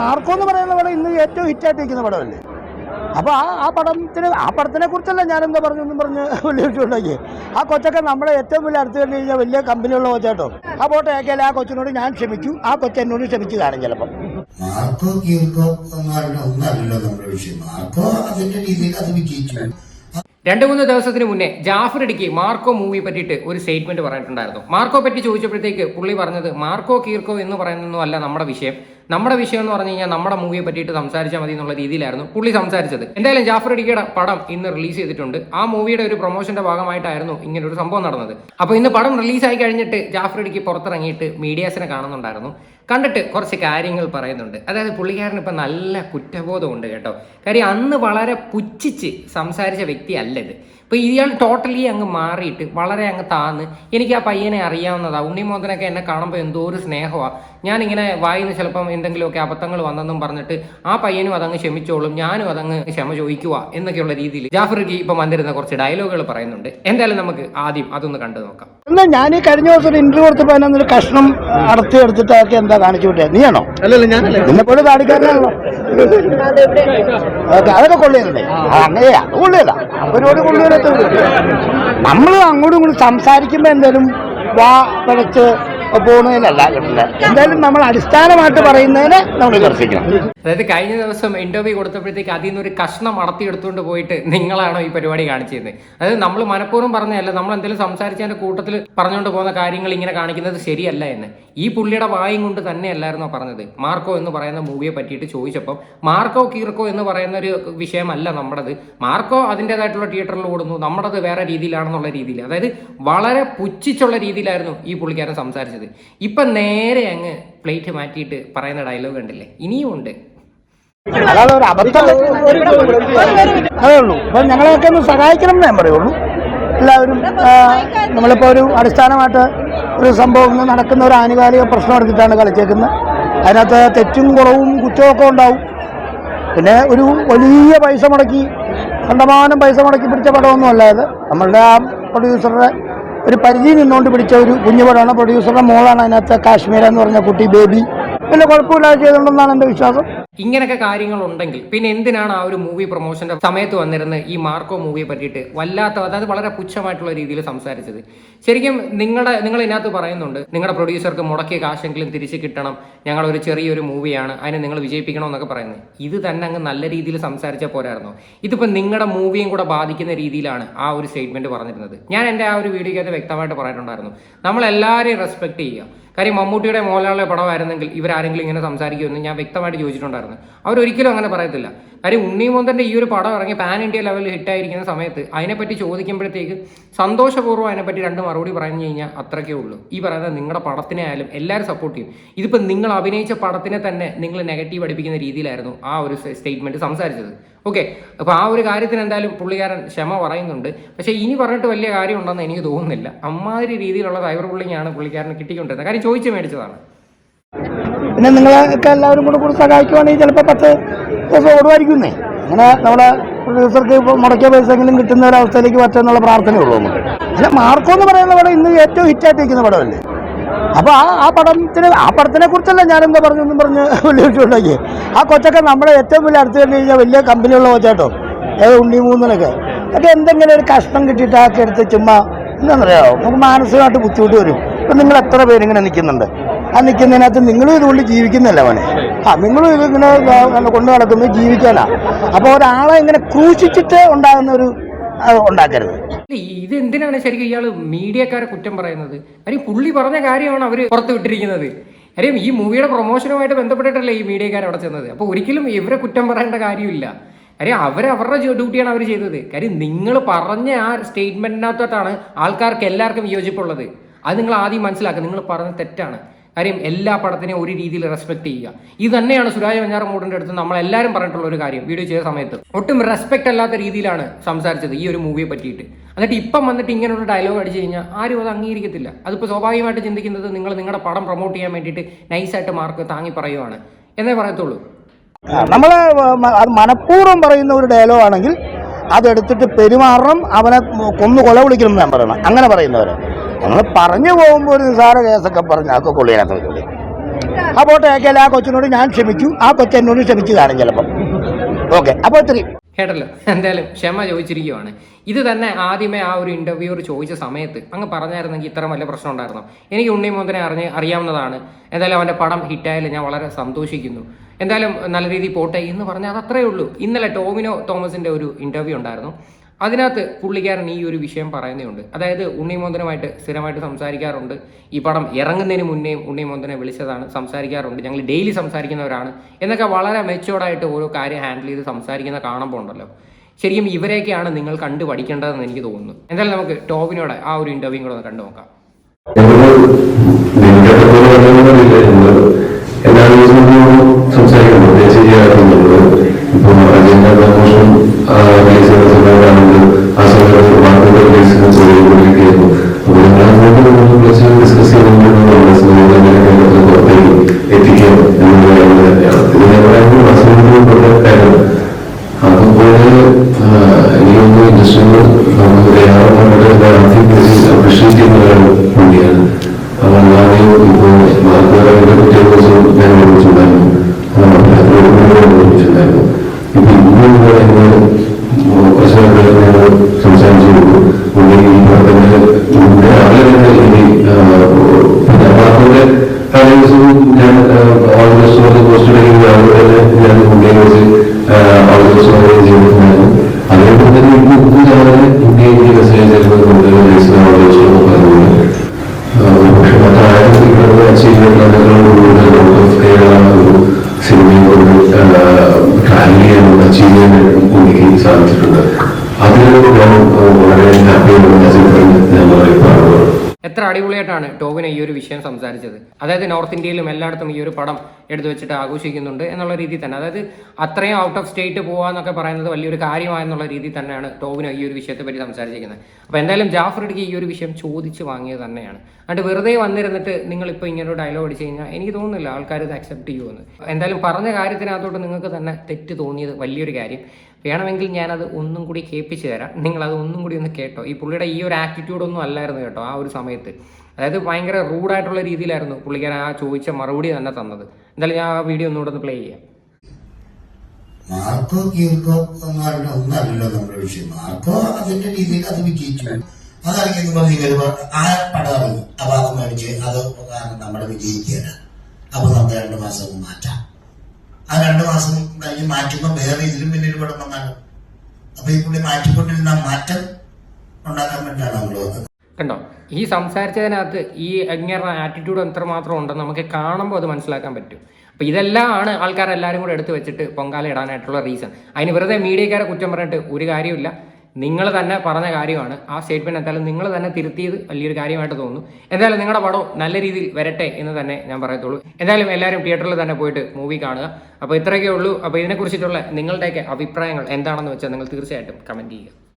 Marco എന്ന് പറയുന്ന പടം ഇന്ന് ഏറ്റവും ഹിറ്റായിട്ട് നിൽക്കുന്ന പടമല്ലേ? അപ്പോൾ ആ ആ പടത്തിന് ആ പടത്തിനെ കുറിച്ചല്ല ഞാനെന്താ പറഞ്ഞു എന്നും പറഞ്ഞ് വലിയ വിഷയമുണ്ടാക്കി ആ കൊച്ചൊക്കെ നമ്മളെ ഏറ്റവും വലിയ അടുത്ത് കണ്ടു കഴിഞ്ഞാൽ വലിയ കമ്പനിയുള്ള കൊച്ചാട്ടോ. ആ പോട്ടെ ഏക്കല്ല ആ കൊച്ചിനോട് ഞാൻ ക്ഷമിച്ചു. ആ കൊച്ചു എന്നോട് ക്ഷമിച്ചു കാണും ചിലപ്പം. മാർക്കോ ഒന്നല്ലല്ലോ നമ്മുടെ വിഷയം. മാർക്കോ അതിന്റെ രണ്ട് മൂന്ന് ദിവസത്തിന് മുന്നേ ജാഫർ ഇടുക്കി മാർക്കോ മൂവി പറ്റിയിട്ട് ഒരു സ്റ്റേറ്റ്മെന്റ് പറഞ്ഞിട്ടുണ്ടായിരുന്നു. മാർക്കോ പറ്റി ചോദിച്ചപ്പോഴത്തേക്ക് പുള്ളി പറഞ്ഞത് മാർക്കോ കീർക്കോ എന്ന് പറയുന്നതൊന്നും അല്ല നമ്മുടെ വിഷയം. നമ്മുടെ വിഷയം എന്ന് പറഞ്ഞു കഴിഞ്ഞാൽ നമ്മുടെ മൂവിയെ പറ്റിയിട്ട് സംസാരിച്ചാൽ മതി എന്നുള്ള രീതിയിലായിരുന്നു പുള്ളി സംസാരിച്ചത്. എന്തായാലും ജാഫർ ഇടുക്കിയുടെ പടം ഇന്ന് റിലീസ് ചെയ്തിട്ടുണ്ട്. ആ മൂവിയുടെ ഒരു പ്രൊമോഷന്റെ ഭാഗമായിട്ടായിരുന്നു ഇങ്ങനെ ഒരു സംഭവം നടന്നത്. അപ്പോൾ ഇന്ന് പടം റിലീസായി കഴിഞ്ഞിട്ട് ജാഫർ ഇടുക്കി പുറത്തിറങ്ങിയിട്ട് മീഡിയാസിനെ കാണുന്നുണ്ടായിരുന്നു. കണ്ടിട്ട് കുറച്ച് കാര്യങ്ങൾ പറയുന്നുണ്ട്. അതായത് പുള്ളിക്കാരന് ഇപ്പം നല്ല കുറ്റബോധമുണ്ട് കേട്ടോ. കാര്യം അന്ന് വളരെ പുച്ഛിച്ച് സംസാരിച്ച വ്യക്തിയല്ല ഇത് ഇപ്പോൾ ഇയാൾ ടോട്ടലി അങ്ങ് മാറിയിട്ട് വളരെ അങ്ങ് താന്ന് എനിക്ക് ആ പയ്യനെ അറിയാവുന്നതാണ് ഉണ്ണിമോദനൊക്കെ എന്നെ കാണുമ്പോൾ എന്തോ ഒരു സ്നേഹമാണ് ഞാനിങ്ങനെ വായിന്ന് ചിലപ്പം എന്തെങ്കിലുമൊക്കെ അബദ്ധങ്ങൾ വന്നെന്നും പറഞ്ഞിട്ട് ആ പയ്യനും അതങ്ങ് ക്ഷമിച്ചോളും ഞാനും അതങ്ങ് ക്ഷമ ചോദിക്കുക എന്നൊക്കെയുള്ള രീതിയിൽ ജാഫർക്ക് ഇപ്പം വന്നിരുന്ന കുറച്ച് ഡയലോഗുകൾ പറയുന്നുണ്ട്. എന്തായാലും നമുക്ക് ആദ്യം അതൊന്ന് കണ്ടു നോക്കാം. എന്നാ ഞാൻ കഴിഞ്ഞ ദിവസം ഒരു ഇന്റർവ്യൂ കൊടുത്തപ്പോൾ കഷ്ണം അടത്തി എടുത്തിട്ടൊക്കെ എന്താ കാണിച്ചു വിട്ടേ. നീയാണോ? നിന്നെപ്പോഴും താടിക്കാരനാണല്ലോ അതൊക്കെ കൊള്ളിയതല്ലേ അങ്ങനെ അത് കൊള്ളിയതാ അവരോട് കൊള്ളിയതെത്തുള്ളൂ നമ്മൾ അങ്ങോട്ടും ഇങ്ങോട്ടും സംസാരിക്കുമ്പോൾ എന്തായാലും വാ പിഴച്ച് പോകുന്നതിനല്ല കിട്ടില്ല എന്തായാലും നമ്മൾ അടിസ്ഥാനമായിട്ട് പറയുന്നതിനെ നമ്മൾ വിമർശിക്കണം അതായത് കഴിഞ്ഞ ദിവസം ഇന്റർവ്യൂ കൊടുത്തപ്പോഴത്തേക്ക് അതിൽ നിന്ന് ഒരു കഷ്ണം അടത്തി എടുത്തുകൊണ്ട് പോയിട്ട് നിങ്ങളാണോ ഈ പരിപാടി കാണിച്ചിരുന്നത്? അതായത് നമ്മൾ മനഃപൂർവം പറഞ്ഞതല്ല നമ്മൾ എന്തെങ്കിലും സംസാരിച്ചതിന്റെ കൂട്ടത്തിൽ പറഞ്ഞുകൊണ്ട് പോകുന്ന കാര്യങ്ങൾ ഇങ്ങനെ കാണിക്കുന്നത് ശരിയല്ല എന്ന്. ഈ പുള്ളിയുടെ വായും കൊണ്ട് തന്നെയല്ലായിരുന്നോ പറഞ്ഞത്? മാർക്കോ എന്ന് പറയുന്ന മൂവിയെ പറ്റിയിട്ട് ചോദിച്ചപ്പം മാർക്കോ കീർക്കോ എന്ന് പറയുന്ന ഒരു വിഷയമല്ല നമ്മുടേത്. മാർക്കോ അതിന്റെതായിട്ടുള്ള തിയേറ്ററിൽ ഓടുന്നു നമ്മുടേത് വേറെ രീതിയിലാണെന്നുള്ള രീതിയിൽ. അതായത് വളരെ പുച്ഛിച്ചുള്ള രീതിയിലായിരുന്നു ഈ പുള്ളിക്കാരൻ സംസാരിച്ചത്. ഇപ്പം നേരെ അങ്ങ് പ്ലേറ്റ് മാറ്റിയിട്ട് പറയുന്ന ഡയലോഗ് കണ്ടില്ലേ? ഇനിയും ഉണ്ട്. അല്ലാതെ ഒരു അബദ്ധം ഞങ്ങളെയൊക്കെ ഒന്ന് സഹായിക്കണം ഞാൻ പറയുള്ളൂ. എല്ലാവരും നമ്മളിപ്പോ ഒരു അടിസ്ഥാനമായിട്ട് ഒരു സംഭവം നടക്കുന്ന ഒരു ആനുകാലിക പ്രശ്നം എടുത്തിട്ടാണ് കളിച്ചേക്കുന്നത്. അതിനകത്ത് തെറ്റും കുറവും കുറ്റവും ഉണ്ടാവും. പിന്നെ ഒരു വലിയ പൈസ മുടക്കി കണ്ടമാനം പൈസ മുടക്കി പിടിച്ച പടമൊന്നും അല്ലാതെ നമ്മളുടെ ആ പ്രൊഡ്യൂസറുടെ ഒരു പരിധി നിന്നുകൊണ്ട് പിടിച്ച ഒരു കുഞ്ഞുപടമാണ് പ്രൊഡ്യൂസറുടെ മോളാണ് അതിനകത്ത് കാശ്മീര എന്ന് പറഞ്ഞ കുട്ടി ബേബി. വലിയ കുഴപ്പമില്ലാതെ ചെയ്തിട്ടുണ്ടെന്നാണ് എന്റെ വിശ്വാസം. ഇങ്ങനെയൊക്കെ കാര്യങ്ങൾ ഉണ്ടെങ്കിൽ പിന്നെ എന്തിനാണ് ആ ഒരു മൂവി പ്രൊമോഷന്റെ സമയത്ത് വന്നിരുന്ന ഈ മാർക്കോ മൂവിയെ പറ്റിയിട്ട് വല്ലാത്ത അതായത് വളരെ പുച്ഛമായിട്ടുള്ള രീതിയിൽ സംസാരിച്ചത്? ശരിക്കും നിങ്ങളുടെ നിങ്ങൾ ഇതിനകത്ത് പറയുന്നുണ്ട് നിങ്ങളുടെ പ്രൊഡ്യൂസർക്ക് മുടക്കിയ കാശെങ്കിലും തിരിച്ചു കിട്ടണം ഞങ്ങളൊരു ചെറിയൊരു മൂവിയാണ് അതിനെ നിങ്ങൾ വിജയിപ്പിക്കണം എന്നൊക്കെ പറയുന്നത്. ഇത് തന്നെ അങ്ങ് നല്ല രീതിയിൽ സംസാരിച്ചാൽ പോരായിരുന്നോ? ഇതിപ്പോൾ നിങ്ങളുടെ മൂവിയും കൂടെ ബാധിക്കുന്ന രീതിയിലാണ് ആ ഒരു സ്റ്റേറ്റ്മെന്റ് പറഞ്ഞിരുന്നത്. ഞാൻ എന്റെ ആ ഒരു വീഡിയോയ്ക്കകത്ത് വ്യക്തമായിട്ട് പറഞ്ഞിട്ടുണ്ടായിരുന്നു. നമ്മൾ എല്ലാവരെയും റെസ്പെക്ട് ചെയ്യുക. കാര്യം മമ്മൂട്ടിയുടെ മോഹൻലാലിലെ പടമായിരുന്നെങ്കിൽ ഇവരാരെങ്കിലും ഇങ്ങനെ സംസാരിക്കുമെന്ന് ഞാൻ വ്യക്തമായിട്ട് ചോദിച്ചിട്ടുണ്ടായിരുന്നു. അവരൊരിക്കലും അങ്ങനെ പറയത്തില്ല. കാര്യം ഉണ്ണിമോന്തന്റെ ഈ ഒരു പടം ഇറങ്ങി പാൻ ഇന്ത്യ ലെവലിൽ ഹിറ്റായിരിക്കുന്ന സമയത്ത് അതിനെപ്പറ്റി ചോദിക്കുമ്പോഴത്തേക്ക് സന്തോഷപൂർവം അതിനെപ്പറ്റി രണ്ട് മറുപടി പറഞ്ഞു കഴിഞ്ഞാൽ അത്രയ്ക്കേ ഉള്ളൂ. ഈ പറയുന്നത് നിങ്ങളുടെ പടത്തിനെ ആയാലും എല്ലാവരും സപ്പോർട്ട് ചെയ്യും. ഇതിപ്പോൾ നിങ്ങൾ അഭിനയിച്ച പടത്തിനെ തന്നെ നിങ്ങൾ നെഗറ്റീവ് അടിപ്പിക്കുന്ന രീതിയിലായിരുന്നു ആ ഒരു സ്റ്റേറ്റ്മെന്റ് സംസാരിച്ചത്. ഓക്കെ അപ്പോൾ ആ ഒരു കാര്യത്തിന് എന്തായാലും പുള്ളിക്കാരൻ ക്ഷമ പറയുന്നുണ്ട്. പക്ഷേ ഇനി പറഞ്ഞിട്ട് വലിയ കാര്യം ഉണ്ടെന്ന് എനിക്ക് തോന്നുന്നില്ല. അമ്മാതിരി രീതിയിലുള്ള സൈബർ പുള്ളിങ്ങാണ് പുള്ളിക്കാരന് കിട്ടിക്കൊണ്ടിരുന്നത്. കാര്യം ചോദിച്ചു മേടിച്ചതാണ്. പിന്നെ നിങ്ങളൊക്കെ എല്ലാവരും കൂടെ കൂടി സഹായിക്കുവാണെങ്കിൽ ചിലപ്പോൾ പത്ത് ദിവസം ഓടുമായിരിക്കുന്നേ അങ്ങനെ നമ്മുടെ പ്രൊഡ്യൂസർക്ക് മുടക്കിയ പൈസയെങ്കിലും കിട്ടുന്ന ഒരു അവസ്ഥയിലേക്ക് പറ്റുമെന്നുള്ള പ്രാർത്ഥനയുള്ളൂ നമുക്ക്. അല്ല മാർക്കോ എന്ന് പറയുന്ന പടം ഇന്ന് ഏറ്റവും ഹിറ്റായിട്ട് ഇരിക്കുന്ന പടമല്ലേ? അപ്പോൾ ആ ആ പടത്തിന് ആ പടത്തിനെ കുറിച്ചല്ല ഞാനെന്താ പറഞ്ഞു എന്നും പറഞ്ഞ് വലിയ വിഷയമുണ്ടാക്കി ആ കൊച്ചൊക്കെ നമ്മളെ ഏറ്റവും വലിയ അടുത്ത് കണ്ടു കഴിഞ്ഞാൽ വലിയ കമ്പനിയുള്ള കൊച്ചാട്ടോ. ഏത് ഉണ്ണി മൂന്നിനൊക്കെ. ഒക്കെ എന്തെങ്കിലും ഒരു കഷ്ണം കിട്ടിയിട്ട് ആക്കി എടുത്ത് ചുമ്മാ എന്താണെന്നറിയാമോ നമുക്ക് മാനസികമായിട്ട് ബുദ്ധിമുട്ട് വരും. ഇപ്പം നിങ്ങൾ എത്ര പേരിങ്ങനെ നിൽക്കുന്നുണ്ട്? ആ നിൽക്കുന്നതിനകത്ത് നിങ്ങളും ഇതുകൊണ്ട് ജീവിക്കുന്നല്ല അവനെ ആ നിങ്ങളും ഇതിങ്ങനെ കൊണ്ടു നടക്കുന്നത് ജീവിക്കാനാ. അപ്പോൾ ഒരാളെ ഇങ്ങനെ ക്രൂശിച്ചിട്ട് ഉണ്ടാകുന്ന ഒരു ഉണ്ടാക്കരുത്. ഇത് എന്തിനാണ് ശരിക്കും ഇയാൾ മീഡിയക്കാരെ കുറ്റം പറയുന്നത്? കാര്യം പുള്ളി പറഞ്ഞ കാര്യമാണ് അവർ പുറത്ത് വിട്ടിരിക്കുന്നത്. കാര്യം ഈ മൂവിയുടെ പ്രൊമോഷനുമായിട്ട് ബന്ധപ്പെട്ടിട്ടല്ലേ ഈ മീഡിയക്കാർ അവിടെ ചെന്നത്? അപ്പോൾ ഒരിക്കലും ഇവരെ കുറ്റം പറയേണ്ട കാര്യമില്ല. കാര്യം അവർ അവരുടെ ഡ്യൂട്ടിയാണ് അവർ ചെയ്തത്. കാര്യം നിങ്ങൾ പറഞ്ഞ ആ സ്റ്റേറ്റ്മെന്റിനകത്തോട്ടാണ് ആൾക്കാർക്ക് എല്ലാവർക്കും വിയോജിപ്പുള്ളത്. അത് നിങ്ങൾ ആദ്യം മനസ്സിലാക്കുക. നിങ്ങൾ പറഞ്ഞ തെറ്റാണ്. കാര്യം എല്ലാ പടത്തിനെയും ഒരു രീതിയിൽ റെസ്പെക്ട് ചെയ്യുക. ഇത് തന്നെയാണ് സുരാജ് വഞ്ഞാറമൂടിന്റെ അടുത്ത് നമ്മൾ എല്ലാവരും പറഞ്ഞിട്ടുള്ള ഒരു കാര്യം വീഡിയോ ചെയ്ത സമയത്ത്. ഒട്ടും റെസ്പെക്ട് അല്ലാത്ത രീതിയിലാണ് സംസാരിച്ചത് ഈ ഒരു മൂവിയെ പറ്റിയിട്ട്. എന്നിട്ട് ഇപ്പം വന്നിട്ട് ഇങ്ങനെയുള്ള ഡയലോഗ് അടിച്ചു കഴിഞ്ഞാൽ ആരും അത് അംഗീകരിക്കത്തില്ല. അതിപ്പോൾ സ്വാഭാവികമായിട്ട് ചിന്തിക്കുന്നത് നിങ്ങൾ നിങ്ങളുടെ പടം പ്രൊമോട്ട് ചെയ്യാൻ വേണ്ടിയിട്ട് നൈസായിട്ട് മാർക്ക് താങ്ങി പറയുവാണ്. എന്നേ പറയത്തുള്ളൂ. നമ്മൾ അത് മനഃപൂർവം പറയുന്ന ഒരു ഡയലോഗ് ആണെങ്കിൽ അതെടുത്തിട്ട് പെരുമാറണം അവനെ കൊന്നു കൊല വിളിക്കണം ഞാൻ പറയണം. അങ്ങനെ പറയുന്നവരെ. നമ്മൾ പറഞ്ഞു പോകുമ്പോൾ ഒരു നിസാര കേസൊക്കെ പറഞ്ഞു. അതൊക്കെ കൊള്ളിയാത്ത പരിപാടി ആ ഫോട്ടോ അയക്കാൽ ആ കൊച്ചിനോട് ഞാൻ ക്ഷമിച്ചു. ആ കൊച്ചു എന്നോട് ക്ഷമിച്ചു കാണും ചിലപ്പം. ഓക്കെ അപ്പോൾ ഇത്രയും. കേട്ടല്ലോ? എന്തായാലും ക്ഷമ ചോദിച്ചിരിക്കുവാണ്. ഇത് തന്നെ ആദ്യമേ ആ ഒരു ഇന്റർവ്യൂർ ചോദിച്ച സമയത്ത് അങ്ങ് പറഞ്ഞായിരുന്നെങ്കിൽ ഇത്ര വലിയ പ്രശ്നം ഉണ്ടായിരുന്നു? എനിക്ക് ഉണ്ണി മോന്തനെ അറിഞ്ഞ് അറിയാവുന്നതാണ്. എന്തായാലും അവന്റെ പടം ഹിറ്റായാലും ഞാൻ വളരെ സന്തോഷിക്കുന്നു. എന്തായാലും നല്ല രീതിയിൽ പോട്ടെ എന്ന് പറഞ്ഞാൽ അത് അത്രയേ ഉള്ളൂ. ഇന്നലെ ടോമിനോ തോമസിന്റെ ഒരു ഇന്റർവ്യൂ ഉണ്ടായിരുന്നു. അതിനകത്ത് പുള്ളിക്കാരൻ ഈ ഒരു വിഷയം പറയുന്നുണ്ട് അതായത് ഉണ്ണിമോന്തനുമായിട്ട് സ്ഥിരമായിട്ട് സംസാരിക്കാറുണ്ട്. ഈ പടം ഇറങ്ങുന്നതിന് മുന്നേയും ഉണ്ണിമോന്തനെ വിളിച്ചതാണ്. സംസാരിക്കാറുണ്ട്. ഞങ്ങൾ ഡെയിലി സംസാരിക്കുന്നവരാണ് എന്നൊക്കെ വളരെ മെച്ചോർഡായിട്ട് ഓരോ കാര്യം ഹാൻഡിൽ ചെയ്ത് സംസാരിക്കുന്ന കാണുമ്പോൾ ഉണ്ടല്ലോ. ശരിക്കും ഇവരെയൊക്കെയാണ് നിങ്ങൾ കണ്ടു പഠിക്കേണ്ടതെന്ന് എനിക്ക് തോന്നുന്നു. എന്തായാലും നമുക്ക് ടോവിനോടെ ആ ഒരു ഇന്റർവ്യൂ കൂടെ ഒന്ന് കണ്ടു നോക്കാം വിളിച്ചിട്ടുണ്ടായിരുന്നു ഇപ്പൊ ഇന്നും കൂടെ എന്നെ കുറച്ച് പേരുടെ ഞാൻ സംസാരിച്ചു പുള്ളി ഈ പറഞ്ഞ ഇവിടെ ആളെ തന്നെ ഇനി പിന്നെ മാർക്കോടെ തലേ ദിവസവും ഞാൻ ഓൾമോസ്റ്റ് പോസ്റ്റ് ഇടുകയും അവിടെ തന്നെ ഞാൻ പുള്ളിയെ എത്ര അടിപൊളിയായിട്ടാണ് ടോവിന് ഈ ഒരു വിഷയം സംസാരിച്ചത്. അതായത് നോർത്ത് ഇന്ത്യയിലും എല്ലായിടത്തും ഈ ഒരു പടം എടുത്തു വെച്ചിട്ട് ആഘോഷിക്കുന്നുണ്ട് എന്നുള്ള രീതിയിൽ തന്നെ. അതായത് അത്രയും ഔട്ട് ഓഫ് സ്റ്റേറ്റ് പോകാന്നൊക്കെ പറയുന്നത് വലിയൊരു കാര്യമായെന്നുള്ള രീതിയിൽ തന്നെയാണ് ടോവിന് ഈ ഒരു വിഷയത്തെ പറ്റി സംസാരിച്ചിരിക്കുന്നത്. അപ്പോൾ എന്തായാലും ജാഫർ ഇടുക്കി ഈ ഒരു വിഷയം ചോദിച്ചു വാങ്ങിയത് തന്നെയാണ്. അതുകൊണ്ട് വെറുതെ വന്നിരുന്നിട്ട് നിങ്ങളിപ്പോൾ ഇങ്ങനെ ഒരു ഡയലോഗ് അടിച്ചു കഴിഞ്ഞാൽ എനിക്ക് തോന്നുന്നില്ല ആൾക്കാർ ഇത് അക്സെപ്റ്റ് ചെയ്യുമെന്ന് എന്തായാലും പറഞ്ഞ കാര്യത്തിനകത്തോട്ട് നിങ്ങൾക്ക് തന്നെ തെറ്റ് തോന്നിയത് വലിയൊരു കാര്യം. വേണമെങ്കിൽ ഞാനത് ഒന്നും കൂടി കേൾപ്പിച്ച് തരാം. നിങ്ങളത് ഒന്നും കൂടി ഒന്ന് കേട്ടോ. ഈ പുള്ളിയുടെ ഈ ഒരു ആറ്റിറ്റ്യൂഡ് ഒന്നും അല്ലായിരുന്നു കേട്ടോ ആ ഒരു സമയത്ത്. അതായത് ഭയങ്കര റൂഡായിട്ടുള്ള രീതിയിലായിരുന്നു പുള്ളിക്കാരൻ ആ ചോദിച്ച മറുപടി തന്നെ തന്നത്. എന്തായാലും ഞാൻ ആ വീഡിയോ ഒന്നുകൂടെ ഒന്ന് പ്ലേ ചെയ്യാം. മാർക്കോ കീർക്കോ രീതിയിൽ അത് വിജയിച്ചു. അത് അപ്പൊ നമുക്ക് രണ്ടു മാസം മാറ്റാം. ആ രണ്ടു മാസം കഴിഞ്ഞ് മാറ്റുമ്പോൾ വേറെ ഇതിലും പിന്നിൽ പടം വന്നാലും. അപ്പൊ ഈ പുള്ളി മാറ്റിക്കൊണ്ടിരുന്ന മാറ്റം ഉണ്ടാക്കാൻ വേണ്ടിയാണ് കണ്ടോ? ഈ സംസാരിച്ചതിനകത്ത് ഈ എങ്ങനെ ആറ്റിറ്റ്യൂഡ് എത്രമാത്രം ഉണ്ടെന്ന് നമുക്ക് കാണുമ്പോൾ അത് മനസ്സിലാക്കാൻ പറ്റും. അപ്പോൾ ഇതെല്ലാം ആണ് ആൾക്കാരെല്ലാവരും കൂടെ എടുത്തു വെച്ചിട്ട് പൊങ്കാല ഇടാനായിട്ടുള്ള റീസൺ അതിന് വെറുതെ മീഡിയക്കാരെ കുറ്റം പറഞ്ഞിട്ട് ഒരു കാര്യമില്ല നിങ്ങൾ തന്നെ പറഞ്ഞ കാര്യമാണ്. ആ സ്റ്റേറ്റ്മെന്റ് എന്തായാലും നിങ്ങൾ തന്നെ തിരുത്തിയത് വലിയൊരു കാര്യമായിട്ട് തോന്നുന്നു. എന്തായാലും നിങ്ങളുടെ പടം നല്ല രീതിയിൽ വരട്ടെ എന്ന് തന്നെ ഞാൻ പറയത്തുള്ളൂ. എന്തായാലും എല്ലാവരും തിയേറ്ററിൽ തന്നെ പോയിട്ട് മൂവി കാണുക. അപ്പോൾ ഇത്രയൊക്കെ ഉള്ളൂ. അപ്പോൾ ഇതിനെക്കുറിച്ചിട്ടുള്ള നിങ്ങളുടെയൊക്കെ അഭിപ്രായങ്ങൾ എന്താണെന്ന് വെച്ചാൽ നിങ്ങൾ തീർച്ചയായിട്ടും കമന്റ് ചെയ്യുക.